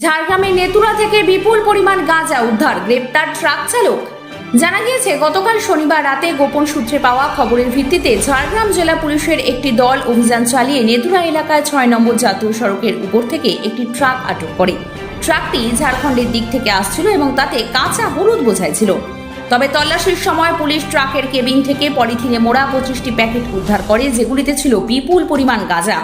ঝাড়গ্রামের নেতুরা থেকে বিপুল পরিমাণ গাঁজা উদ্ধার, গ্রেপ্তার ট্রাক চালক। জানা গিয়েছে, গতকাল শনিবার রাতে গোপন সূত্রে পাওয়া খবরের ভিত্তিতে ঝাড়গ্রাম জেলা পুলিশের একটি দল অভিযান চালিয়ে নেতুরা এলাকায় ছয় নম্বর জাতীয় সড়কের উপর থেকে একটি ট্রাক আটক করে। ট্রাকটি ঝাড়খণ্ডের দিক থেকে আসছিল এবং তাতে কাঁচা হলুদ বোঝাই ছিল তবে তল্লাশির সময় পুলিশ ট্রাকের কেবিন থেকে পলিথিনে মোড়া পঁচিশটি প্যাকেট উদ্ধার করে, যেগুলিতে ছিল বিপুল পরিমাণ গাঁজা।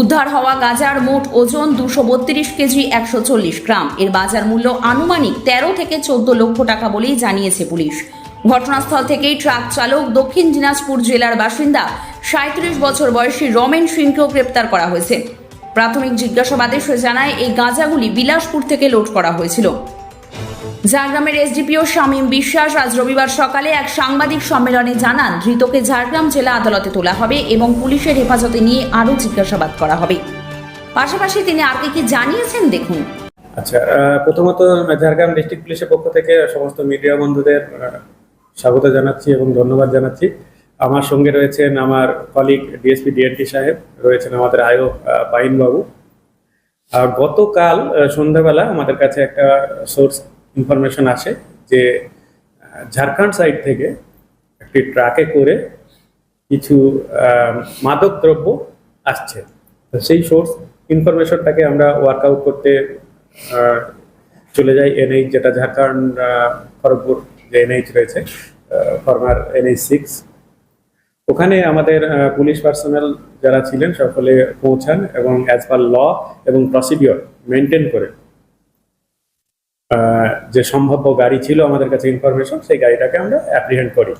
উদ্ধার হওয়া গাঁজার মোট ওজন দুশো বত্রিশ কেজি, একশো চল্লিশ গ্রাম। এর বাজার মূল্য আনুমানিক তেরো থেকে চোদ্দ লক্ষ টাকা বলেই জানিয়েছে পুলিশ। ঘটনাস্থল থেকেই ট্রাক চালক দক্ষিণ দিনাজপুর জেলার বাসিন্দা সাঁত্রিশ বছর বয়সী রমেন সিংকেও গ্রেপ্তার করা হয়েছে। প্রাথমিক জিজ্ঞাসাবাদে সে জানায়, এই গাঁজাগুলি বিলাসপুর থেকে লোড করা হয়েছিল। ঝাড়গ্রামের এসডিপিও শামীম বিশ্বাস আজ রবিবার সকালে এক সাংবাদিক সম্মেলনে জানান, ধৃতকে ঝাড়গ্রাম জেলা আদালতে তোলা হবে এবং পুলিশের হেফাজতে নিয়ে আরও জিজ্ঞাসাবাদ করা হবে। পাশাপাশি তিনি আর কি জানিয়েছেন দেখুন। আচ্ছা প্রথমত ঝাড়গ্রাম ডিস্ট্রিক্ট পুলিশের পক্ষ থেকে সমস্ত মিডিয়া বন্ধুদের স্বাগত জানাচ্ছি এবং ধন্যবাদ জানাচ্ছি। আমার সঙ্গে রয়েছেন আমার কলিগ ডিএসপি ডিএনটি সাহেব, রয়েছেন আমাদের আয়ো পাইন বাবু আর গতকাল সন্ধ্যাবেলা আমাদের কাছে একটা সোর্স ইনফরমেশন আসে যে ঝাড়খণ্ড সাইড থেকে একটি ট্রাকে করে কিছু মাদক দ্রব্য আসছে। তো সেই সোর্স ইনফরমেশনটাকে আমরা ওয়ার্কআউট করতে চলে যাই এনএইচ যেটা ঝাড়খণ্ড খড়গপুর যে এনএইচ রয়েছে ফর্মার এনএইচ সিক্স ওখানে আমাদের পুলিশ পার্সোনাল যারা ছিলেন সকলে পৌঁছান এবং অ্যাজ পার ল এবং প্রসিডিওর মেনটেন করে। যে সম্ভাব্য গাড়ি ছিল আমাদের কাছে ইনফরমেশন সেই গাড়িটাকে আমরা অ্যাপ্রিহেন্ড করি।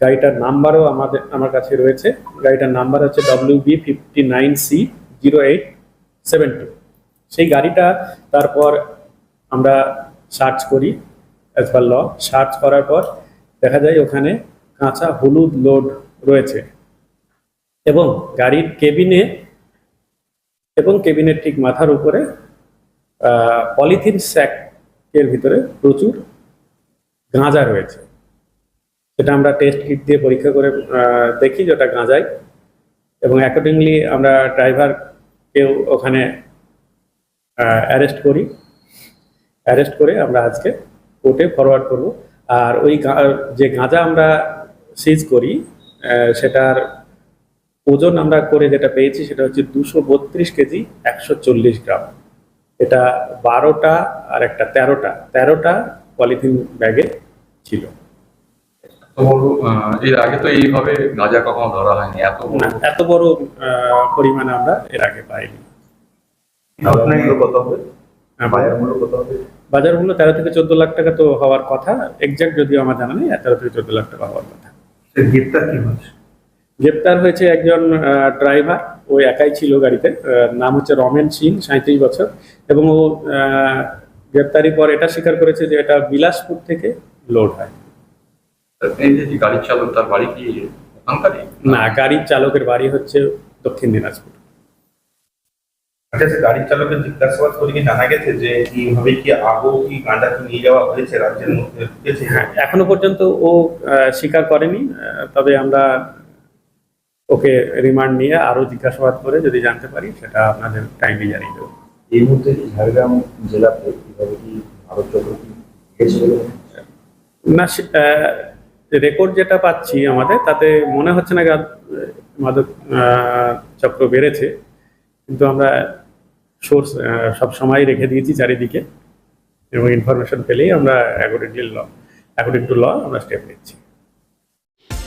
গাড়িটার নাম্বারও আমাদের, আমার কাছে রয়েছে। গাড়িটার নাম্বার হচ্ছে W B fifty nine C zero eight seven two সেই গাড়িটা তারপর আমরা সার্চ করি অ্যাজ পার ল সার্চ করার পর দেখা যায় ওখানে কাঁচা হলুদ লোড রয়েছে। এবং গাড়ির কেবিনে এবং কেবিনের ঠিক মাথার উপরে পলিথিন স্যাকের ভিতরে প্রচুর গাঁজা রয়েছে। সেটা আমরা টেস্ট কিট দিয়ে পরীক্ষা করে দেখি যেটা গাঁজাই এবং অ্যাকর্ডিংলি আমরা ড্রাইভারকেও ওখানে অ্যারেস্ট করি। অ্যারেস্ট করে আমরা আজকে কোর্টে ফরওয়ার্ড করব। আর ওই যে গাঁজা আমরা সিজ করি সেটার ওজন আমরা করে যেটা পেয়েছি, সেটা হচ্ছে দুশো বত্রিশ কেজি, একশো চল্লিশ গ্রাম। এটা বারোটা আর একটা তেরোটা। তেরোটা পলিথিন ব্যাগে ছিল। এর আগে তো এইভাবে গাঁজা কখনো ধরা হয়নি। এত এত বড় আহ, পরিমাণে আমরা এর আগে পাইনি। হ্যাঁ, বাজার মূল্য কত হবে? বাজার মূল্য তেরো থেকে চোদ্দ লাখ টাকা তো হওয়ার কথা। এক্সাক্ট যদিও আমার জানা নেই তেরো থেকে চোদ্দ লাখ টাকা হওয়ার কথা। গ্রেপ্তার কি হয়েছে? গ্রেপ্তার হয়েছে একজন ড্রাইভার ও একাই ছিল গাড়িতে। নাম হচ্ছে রমেন সিং সাঁত্রিশ বছর। এবং ও আহ, গ্রেপ্তারির পর এটা স্বীকার করেছে যে এটা বিলাসপুর থেকে লোড হয়। এই যে যে গাড়ির চালক তার বাড়ি কি না গাড়ির চালকের বাড়ি হচ্ছে দক্ষিণ দিনাজপুর। আচ্ছা গাড়ির চালকের জিজ্ঞাসাবাদ করে কি জানা গেছে যে এইভাবে কি আগো কি গাঁজা কি নিয়ে যাওয়া হয়েছে রাজ্যের মধ্যে? হ্যাঁ এখনও পর্যন্ত ও আহ, স্বীকার করেনি। তবে আমরা ওকে রিমান্ড নিয়ে আরও জিজ্ঞাসাবাদ করে যদি জানতে পারি সেটা আপনাদের টাইমলি জানিয়ে দেবো এই মুহূর্তে কি ঝাড়গ্রাম জেলাতে কীভাবে কি হচ্ছে? না রেকর্ড যেটা পাচ্ছি আমাদের তাতে মনে হচ্ছে না মাদক চক্র বেড়েছে কিন্তু আমরা সোর্স সব সময় রেখে দিয়েছি চারিদিকে এবং ইনফরমেশন পেলেই আমরা accordingly law according to law আমরা স্টেপ নিচ্ছি